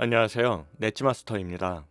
안녕하세요. 넷지마스터입니다.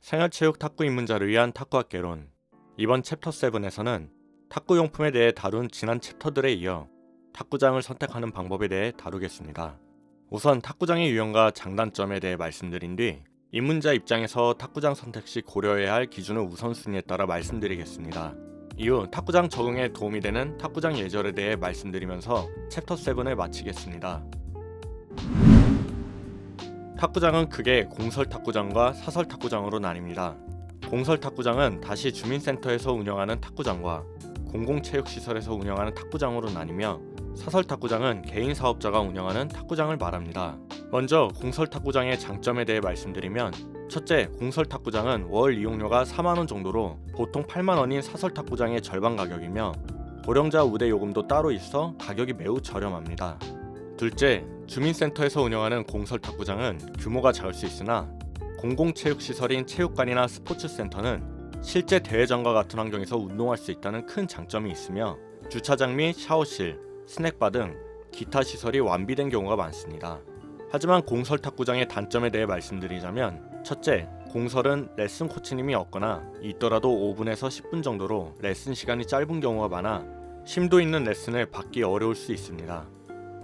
생활체육 탁구 입문자를 위한 탁구학개론 이번 챕터 7에서는 탁구 용품에 대해 다룬 지난 챕터들에 이어 탁구장을 선택하는 방법에 대해 다루겠습니다. 우선 탁구장의 유형과 장단점에 대해 말씀드린 뒤 입문자 입장에서 탁구장 선택 시 고려해야 할 기준을 우선순위에 따라 말씀드리겠습니다. 이후 탁구장 적응에 도움이 되는 탁구장 예절에 대해 말씀드리면서 챕터 7을 마치겠습니다. 탁구장은 크게 공설 탁구장과 사설 탁구장으로 나뉩니다. 공설 탁구장은 다시 주민센터에서 운영하는 탁구장과 공공체육시설에서 운영하는 탁구장으로 나뉘며 사설 탁구장은 개인 사업자가 운영하는 탁구장을 말합니다. 먼저 공설 탁구장의 장점에 대해 말씀드리면 첫째, 공설 탁구장은 월 이용료가 4만 원 정도로 보통 8만 원인 사설 탁구장의 절반 가격이며 고령자 우대 요금도 따로 있어 가격이 매우 저렴합니다. 둘째, 주민센터에서 운영하는 공설 탁구장은 규모가 작을 수 있으나 공공체육시설인 체육관이나 스포츠센터는 실제 대회장과 같은 환경에서 운동할 수 있다는 큰 장점이 있으며 주차장 및 샤워실, 스낵바 등 기타 시설이 완비된 경우가 많습니다. 하지만 공설 탁구장의 단점에 대해 말씀드리자면 첫째, 공설은 레슨 코치님이 없거나 있더라도 5분에서 10분 정도로 레슨 시간이 짧은 경우가 많아 심도 있는 레슨을 받기 어려울 수 있습니다.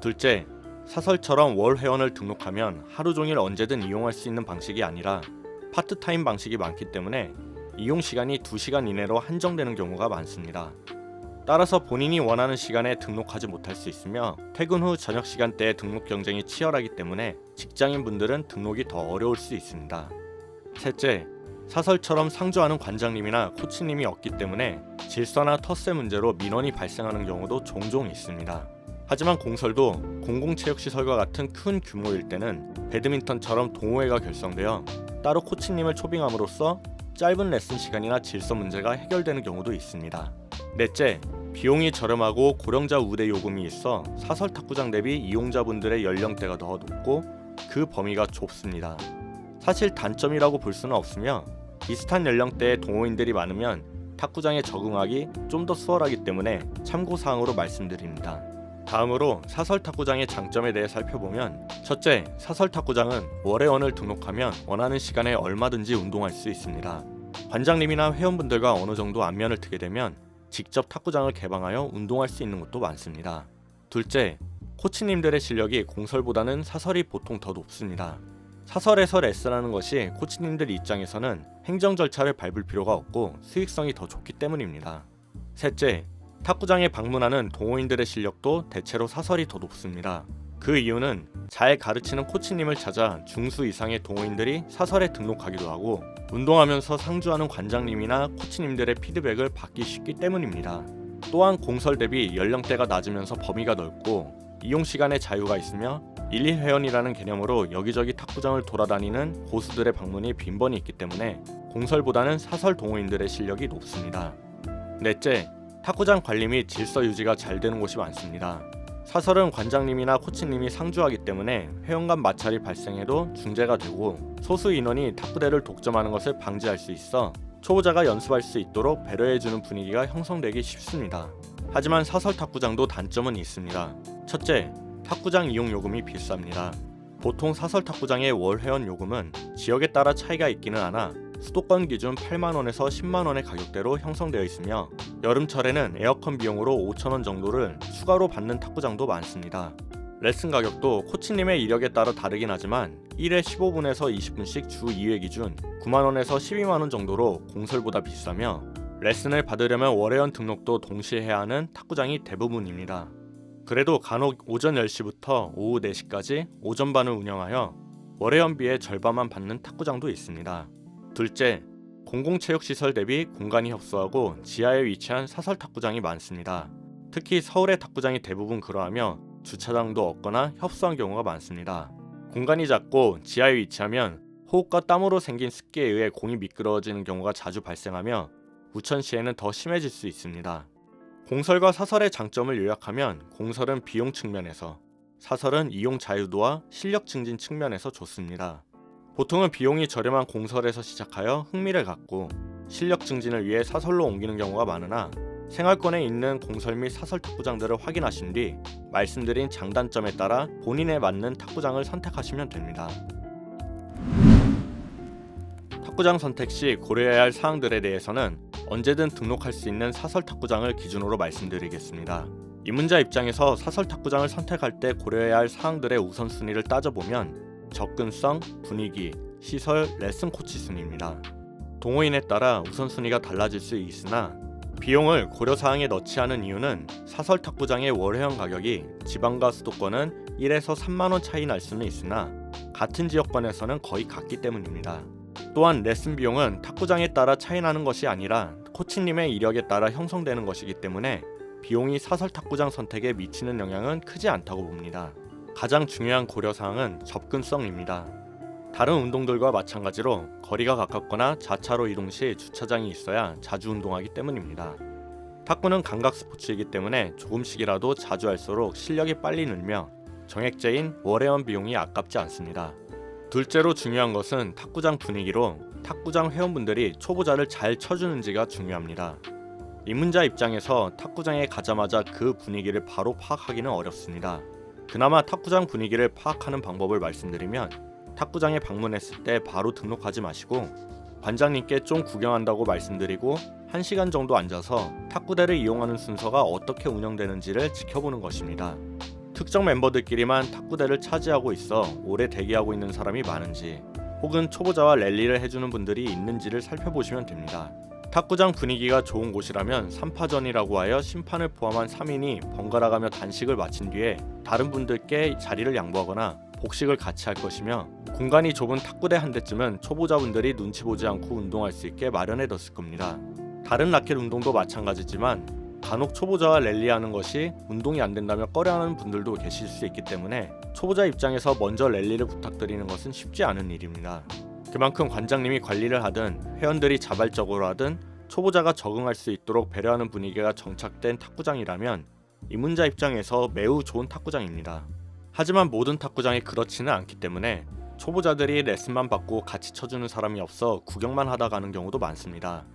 둘째, 사설처럼 월 회원을 등록하면 하루 종일 언제든 이용할 수 있는 방식이 아니라 파트타임 방식이 많기 때문에 이용 시간이 2시간 이내로 한정되는 경우가 많습니다. 따라서 본인이 원하는 시간에 등록하지 못할 수 있으며 퇴근 후 저녁 시간대에 등록 경쟁이 치열하기 때문에 직장인 분들은 등록이 더 어려울 수 있습니다. 셋째, 사설처럼 상주하는 관장님이나 코치님이 없기 때문에 질서나 텃세 문제로 민원이 발생하는 경우도 종종 있습니다. 하지만 공설도 공공체육시설과 같은 큰 규모일 때는 배드민턴처럼 동호회가 결성되어 따로 코치님을 초빙함으로써 짧은 레슨 시간이나 질서 문제가 해결되는 경우도 있습니다. 넷째, 비용이 저렴하고 고령자 우대 요금이 있어 사설 탁구장 대비 이용자분들의 연령대가 더 높고 그 범위가 좁습니다. 사실 단점이라고 볼 수는 없으며 비슷한 연령대의 동호인들이 많으면 탁구장에 적응하기 좀 더 수월하기 때문에 참고 사항으로 말씀드립니다. 다음으로 사설 탁구장의 장점에 대해 살펴보면 첫째, 사설 탁구장은 월회원을 등록하면 원하는 시간에 얼마든지 운동할 수 있습니다. 관장님이나 회원분들과 어느 정도 안면을 트게 되면 직접 탁구장을 개방하여 운동할 수 있는 곳도 많습니다. 둘째, 코치님들의 실력이 공설보다는 사설이 보통 더 높습니다. 사설에서 레슨하는 것이 코치님들 입장에서는 행정 절차를 밟을 필요가 없고 수익성이 더 좋기 때문입니다. 셋째, 탁구장에 방문하는 동호인들의 실력도 대체로 사설이 더 높습니다. 그 이유는 잘 가르치는 코치님을 찾아 중수 이상의 동호인들이 사설에 등록하기도 하고 운동하면서 상주하는 관장님이나 코치님들의 피드백을 받기 쉽기 때문입니다. 또한 공설 대비 연령대가 낮으면서 범위가 넓고 이용 시간의 자유가 있으며 1, 2회원이라는 개념으로 여기저기 탁구장을 돌아다니는 고수들의 방문이 빈번히 있기 때문에 공설보다는 사설 동호인들의 실력이 높습니다. 넷째, 탁구장 관리 및 질서 유지가 잘 되는 곳이 많습니다. 사설은 관장님이나 코치님이 상주하기 때문에 회원 간 마찰이 발생해도 중재가 되고 소수 인원이 탁구대를 독점하는 것을 방지할 수 있어 초보자가 연습할 수 있도록 배려해주는 분위기가 형성되기 쉽습니다. 하지만 사설 탁구장도 단점은 있습니다. 첫째, 탁구장 이용 요금이 비쌉니다. 보통 사설 탁구장의 월 회원 요금은 지역에 따라 차이가 있기는 하나 수도권 기준 8만 원에서 10만 원의 가격대로 형성되어 있으며 여름철에는 에어컨 비용으로 5천 원 정도를 추가로 받는 탁구장도 많습니다. 레슨 가격도 코치님의 이력에 따라 다르긴 하지만 1회 15분에서 20분씩 주 2회 기준 9만 원에서 12만 원 정도로 공설보다 비싸며 레슨을 받으려면 월회원 등록도 동시에 해야 하는 탁구장이 대부분입니다. 그래도 간혹 오전 10시부터 오후 4시까지 오전반을 운영하여 월회원비의 절반만 받는 탁구장도 있습니다. 둘째, 공공체육시설 대비 공간이 협소하고 지하에 위치한 사설 탁구장이 많습니다. 특히 서울의 탁구장이 대부분 그러하며 주차장도 없거나 협소한 경우가 많습니다. 공간이 작고 지하에 위치하면 호흡과 땀으로 생긴 습기에 의해 공이 미끄러워지는 경우가 자주 발생하며 우천시에는 더 심해질 수 있습니다. 공설과 사설의 장점을 요약하면 공설은 비용 측면에서 사설은 이용 자유도와 실력 증진 측면에서 좋습니다. 보통은 비용이 저렴한 공설에서 시작하여 흥미를 갖고 실력 증진을 위해 사설로 옮기는 경우가 많으나 생활권에 있는 공설 및 사설 탁구장들을 확인하신 뒤 말씀드린 장단점에 따라 본인에 맞는 탁구장을 선택하시면 됩니다. 탁구장 선택 시 고려해야 할 사항들에 대해서는 언제든 등록할 수 있는 사설 탁구장을 기준으로 말씀드리겠습니다. 입문자 입장에서 사설 탁구장을 선택할 때 고려해야 할 사항들의 우선순위를 따져보면 접근성, 분위기, 시설, 레슨 코치 순입니다. 동호인에 따라 우선순위가 달라질 수 있으나 비용을 고려사항에 넣지 않은 이유는 사설 탁구장의 월회원 가격이 지방과 수도권은 1에서 3만원 차이 날 수는 있으나 같은 지역권에서는 거의 같기 때문입니다. 또한 레슨 비용은 탁구장에 따라 차이 나는 것이 아니라 코치님의 이력에 따라 형성되는 것이기 때문에 비용이 사설 탁구장 선택에 미치는 영향은 크지 않다고 봅니다. 가장 중요한 고려사항은 접근성입니다. 다른 운동들과 마찬가지로 거리가 가깝거나 자차로 이동 시 주차장이 있어야 자주 운동하기 때문입니다. 탁구는 감각 스포츠이기 때문에 조금씩이라도 자주 할수록 실력이 빨리 늘며 정액제인 월회원 비용이 아깝지 않습니다. 둘째로 중요한 것은 탁구장 분위기로 탁구장 회원분들이 초보자를 잘 쳐주는지가 중요합니다. 입문자 입장에서 탁구장에 가자마자 그 분위기를 바로 파악하기는 어렵습니다. 그나마 탁구장 분위기를 파악하는 방법을 말씀드리면 탁구장에 방문했을 때 바로 등록하지 마시고 관장님께 좀 구경한다고 말씀드리고 1시간 정도 앉아서 탁구대를 이용하는 순서가 어떻게 운영되는지를 지켜보는 것입니다. 특정 멤버들끼리만 탁구대를 차지하고 있어 오래 대기하고 있는 사람이 많은지 혹은 초보자와 랠리를 해주는 분들이 있는지를 살펴보시면 됩니다. 탁구장 분위기가 좋은 곳이라면 3파전이라고 하여 심판을 포함한 3인이 번갈아가며 단식을 마친 뒤에 다른 분들께 자리를 양보하거나 복식을 같이 할 것이며 공간이 좁은 탁구대 한 대쯤은 초보자분들이 눈치 보지 않고 운동할 수 있게 마련해뒀을 겁니다. 다른 라켓 운동도 마찬가지지만 간혹 초보자와 랠리하는 것이 운동이 안 된다며 꺼려하는 분들도 계실 수 있기 때문에 초보자 입장에서 먼저 랠리를 부탁드리는 것은 쉽지 않은 일입니다. 그만큼 관장님이 관리를 하든 회원들이 자발적으로 하든 초보자가 적응할 수 있도록 배려하는 분위기가 정착된 탁구장이라면 입문자 입장에서 매우 좋은 탁구장입니다. 하지만 모든 탁구장이 그렇지는 않기 때문에 초보자들이 레슨만 받고 같이 쳐주는 사람이 없어 구경만 하다 가는 경우도 많습니다.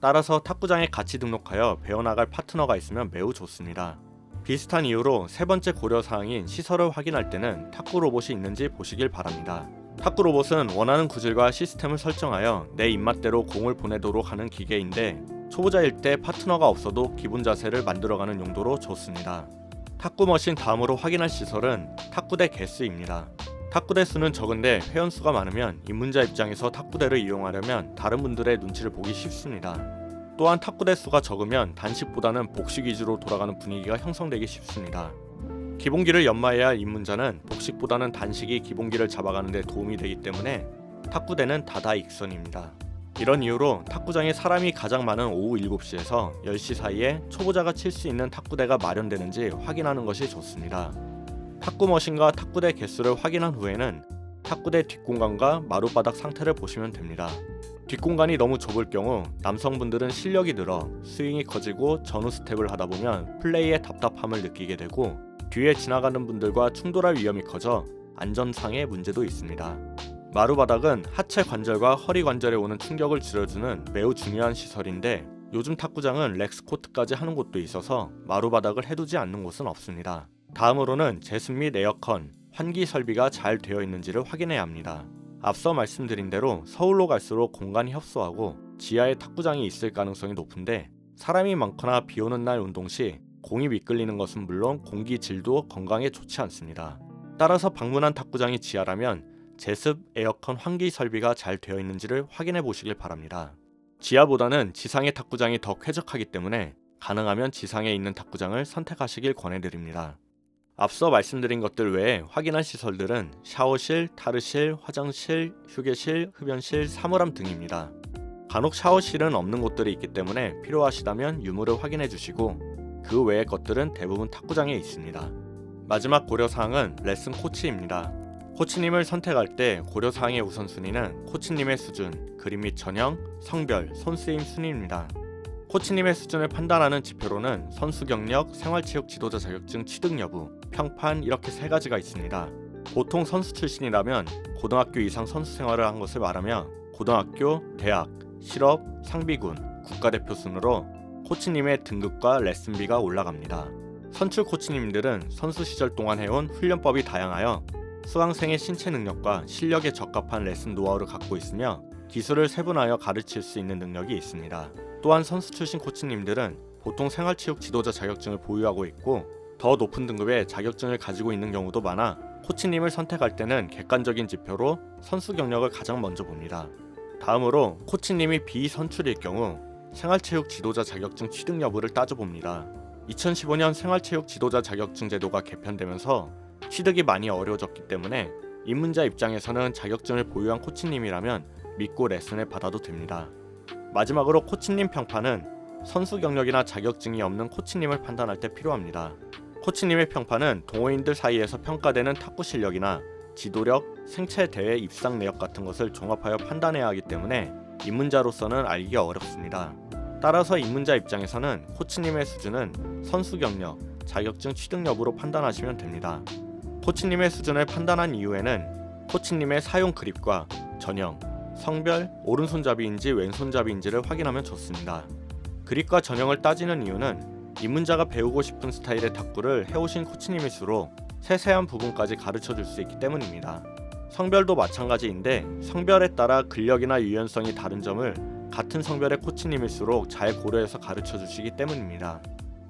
따라서 탁구장에 같이 등록하여 배워나갈 파트너가 있으면 매우 좋습니다. 비슷한 이유로 세 번째 고려 사항인 시설을 확인할 때는 탁구 로봇이 있는지 보시길 바랍니다. 탁구 로봇은 원하는 구질과 시스템을 설정하여 내 입맛대로 공을 보내도록 하는 기계인데 초보자일 때 파트너가 없어도 기본 자세를 만들어가는 용도로 좋습니다. 탁구 머신 다음으로 확인할 시설은 탁구대 개수입니다. 탁구대 수는 적은데 회원 수가 많으면 입문자 입장에서 탁구대를 이용하려면 다른 분들의 눈치를 보기 쉽습니다. 또한 탁구대 수가 적으면 단식보다는 복식 위주로 돌아가는 분위기가 형성되기 쉽습니다. 기본기를 연마해야 할 입문자는 복식보다는 단식이 기본기를 잡아가는 데 도움이 되기 때문에 탁구대는 다다익선입니다. 이런 이유로 탁구장에 사람이 가장 많은 오후 7시에서 10시 사이에 초보자가 칠 수 있는 탁구대가 마련되는지 확인하는 것이 좋습니다. 탁구 머신과 탁구대 개수를 확인한 후에는 탁구대 뒷공간과 마룻바닥 상태를 보시면 됩니다. 뒷공간이 너무 좁을 경우 남성분들은 실력이 늘어 스윙이 커지고 전후 스텝을 하다 보면 플레이에 답답함을 느끼게 되고 뒤에 지나가는 분들과 충돌할 위험이 커져 안전상의 문제도 있습니다. 마루바닥은 하체 관절과 허리 관절에 오는 충격을 줄여주는 매우 중요한 시설인데 요즘 탁구장은 렉스코트까지 하는 곳도 있어서 마루바닥을 해두지 않는 곳은 없습니다. 다음으로는 제습 및 에어컨, 환기 설비가 잘 되어 있는지를 확인해야 합니다. 앞서 말씀드린 대로 서울로 갈수록 공간이 협소하고 지하에 탁구장이 있을 가능성이 높은데 사람이 많거나 비 오는 날 운동 시 공이 미끌리는 것은 물론 공기 질도 건강에 좋지 않습니다. 따라서 방문한 탁구장이 지하라면 제습, 에어컨, 환기 설비가 잘 되어 있는지를 확인해 보시길 바랍니다. 지하보다는 지상의 탁구장이 더 쾌적하기 때문에 가능하면 지상에 있는 탁구장을 선택하시길 권해드립니다. 앞서 말씀드린 것들 외에 확인할 시설들은 샤워실, 타르실, 화장실, 휴게실, 흡연실, 사물함 등입니다. 간혹 샤워실은 없는 곳들이 있기 때문에 필요하시다면 유무를 확인해 주시고 그 외의 것들은 대부분 탁구장에 있습니다. 마지막 고려사항은 레슨 코치입니다. 코치님을 선택할 때 고려사항의 우선순위는 코치님의 수준, 그림 및 전형, 성별, 손쓰임 순위입니다. 코치님의 수준을 판단하는 지표로는 선수 경력, 생활체육 지도자 자격증 취득 여부, 평판 이렇게 세 가지가 있습니다. 보통 선수 출신이라면 고등학교 이상 선수 생활을 한 것을 말하며 고등학교, 대학, 실업, 상비군, 국가대표 순으로 코치님의 등급과 레슨비가 올라갑니다. 선출 코치님들은 선수 시절 동안 해온 훈련법이 다양하여 수강생의 신체 능력과 실력에 적합한 레슨 노하우를 갖고 있으며 기술을 세분하여 가르칠 수 있는 능력이 있습니다. 또한 선수 출신 코치님들은 보통 생활체육 지도자 자격증을 보유하고 있고 더 높은 등급의 자격증을 가지고 있는 경우도 많아 코치님을 선택할 때는 객관적인 지표로 선수 경력을 가장 먼저 봅니다. 다음으로 코치님이 비선출일 경우 생활체육 지도자 자격증 취득 여부를 따져봅니다. 2015년 생활체육 지도자 자격증 제도가 개편되면서 취득이 많이 어려워졌기 때문에 입문자 입장에서는 자격증을 보유한 코치님이라면 믿고 레슨을 받아도 됩니다. 마지막으로 코치님 평판은 선수 경력이나 자격증이 없는 코치님을 판단할 때 필요합니다. 코치님의 평판은 동호인들 사이에서 평가되는 탁구 실력이나 지도력, 생체 대회 입상 내역 같은 것을 종합하여 판단해야 하기 때문에 입문자로서는 알기가 어렵습니다. 따라서 입문자 입장에서는 코치님의 수준은 선수 경력, 자격증 취득 여부로 판단하시면 됩니다. 코치님의 수준을 판단한 이후에는 코치님의 사용 그립과 전형, 성별, 오른손잡이인지 왼손잡이인지를 확인하면 좋습니다. 그립과 전형을 따지는 이유는 입문자가 배우고 싶은 스타일의 탁구를 해오신 코치님일수록 세세한 부분까지 가르쳐 줄 수 있기 때문입니다. 성별도 마찬가지인데 성별에 따라 근력이나 유연성이 다른 점을 같은 성별의 코치님일수록 잘 고려해서 가르쳐 주시기 때문입니다.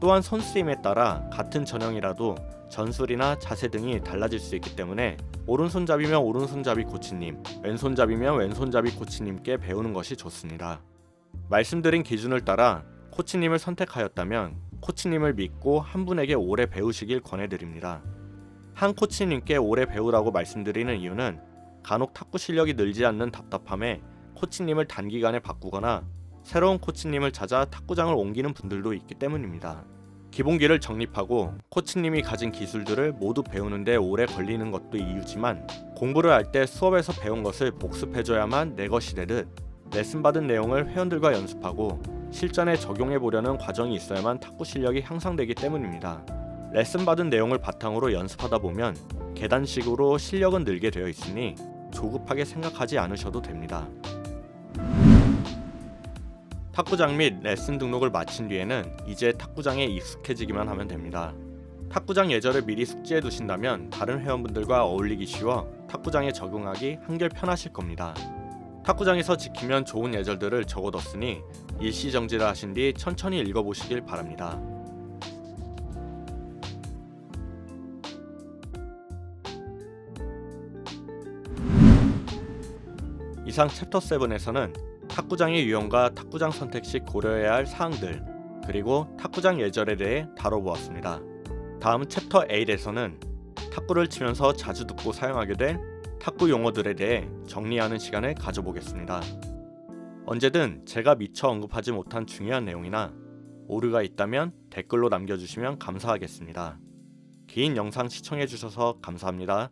또한 선수임에 따라 같은 전형이라도 전술이나 자세 등이 달라질 수 있기 때문에 오른손잡이면 오른손잡이 코치님, 왼손잡이면 왼손잡이 코치님께 배우는 것이 좋습니다. 말씀드린 기준을 따라 코치님을 선택하였다면 코치님을 믿고 한 분에게 오래 배우시길 권해드립니다. 한 코치님께 오래 배우라고 말씀드리는 이유는 간혹 탁구 실력이 늘지 않는 답답함에 코치님을 단기간에 바꾸거나 새로운 코치님을 찾아 탁구장을 옮기는 분들도 있기 때문입니다. 기본기를 정립하고 코치님이 가진 기술들을 모두 배우는데 오래 걸리는 것도 이유지만 공부를 할 때 수업에서 배운 것을 복습해줘야만 내 것이 되듯 레슨 받은 내용을 회원들과 연습하고 실전에 적용해 보려는 과정이 있어야만 탁구 실력이 향상되기 때문입니다. 레슨 받은 내용을 바탕으로 연습하다 보면 계단식으로 실력은 늘게 되어 있으니 조급하게 생각하지 않으셔도 됩니다. 탁구장 및 레슨 등록을 마친 뒤에는 이제 탁구장에 익숙해지기만 하면 됩니다. 탁구장 예절을 미리 숙지해 두신다면 다른 회원분들과 어울리기 쉬워 탁구장에 적응하기 한결 편하실 겁니다. 탁구장에서 지키면 좋은 예절들을 적어뒀으니 일시정지를 하신 뒤 천천히 읽어보시길 바랍니다. 이상 챕터 7에서는 탁구장의 유형과 탁구장 선택 시 고려해야 할 사항들 그리고 탁구장 예절에 대해 다뤄보았습니다. 다음 챕터 8에서는 탁구를 치면서 자주 듣고 사용하게 될 탁구 용어들에 대해 정리하는 시간을 가져보겠습니다. 언제든 제가 미처 언급하지 못한 중요한 내용이나 오류가 있다면 댓글로 남겨주시면 감사하겠습니다. 긴 영상 시청해주셔서 감사합니다.